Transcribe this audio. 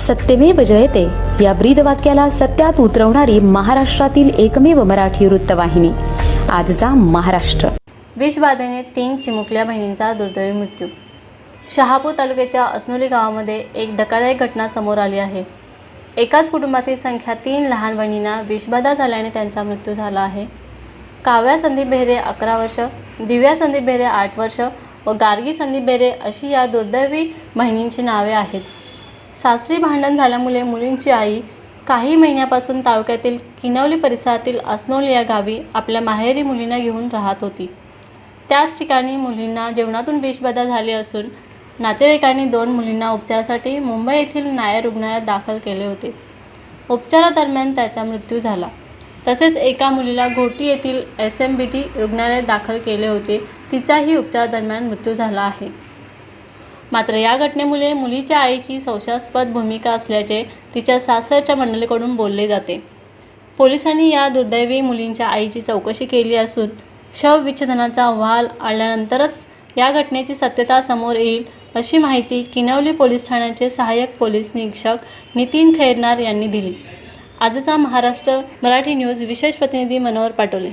सत्यमेव जयते. या ब्रीद वाक्याला सत्यात उतरवणारी महाराष्ट्रातील एकमेव मराठी वृत्तवाहिनी. आजचा महाराष्ट्र. विषबाधेने तीन चिमुकल्या बहिणींचा दुर्दैवी मृत्यू. शहापूर तालुक्याच्या असनोली गावामध्ये एक धक्कादायक घटना समोर आली आहे. एकाच कुटुंबातील संख्या तीन लहान बहिणींना विषबाधा झाल्याने त्यांचा मृत्यू झाला आहे. काव्या संदीप बेहरे अकरा वर्ष दिव्या संदीप बेहरे आठ वर्ष व गार्गी संदीप बेहरे अशी या दुर्दैवी बहिणींची नावे आहेत. सासरी भांडण झाल्यामुळे मुलींची आई काही महिन्यापासून तालुक्यातील किनवली परिसरातील अस्नोली या गावी आपल्या माहेरी मुलींना घेऊन राहत होती. त्याच ठिकाणी मुलींना जेवणातून विषबाधा झाली असून नातेवाईकांनी दोन मुलींना उपचारासाठी मुंबई येथील नायर रुग्णालयात दाखल केले होते. उपचारादरम्यान त्याचा मृत्यू झाला. तसेच एका मुलीला घोटी येथील एस एम बी टी रुग्णालयात दाखल केले होते. तिचाही उपचारादरम्यान मृत्यू झाला आहे. मात्र या घटनेमुळे मुलीच्या आईची संशयास्पद भूमिका असल्याचे तिच्या सासरच्या मंडळीकडून बोलले जाते. पोलिसांनी या दुर्दैवी मुलींच्या आईची चौकशी केली असून शवविच्छेदनाचा अहवाल आल्यानंतरच या घटनेची सत्यता समोर येईल अशी माहिती किनवली पोलीस ठाण्याचे सहाय्यक पोलीस निरीक्षक नितीन खैरनार यांनी दिली. आजचा महाराष्ट्र मराठी न्यूज विशेष प्रतिनिधी मनोहर पाटोले.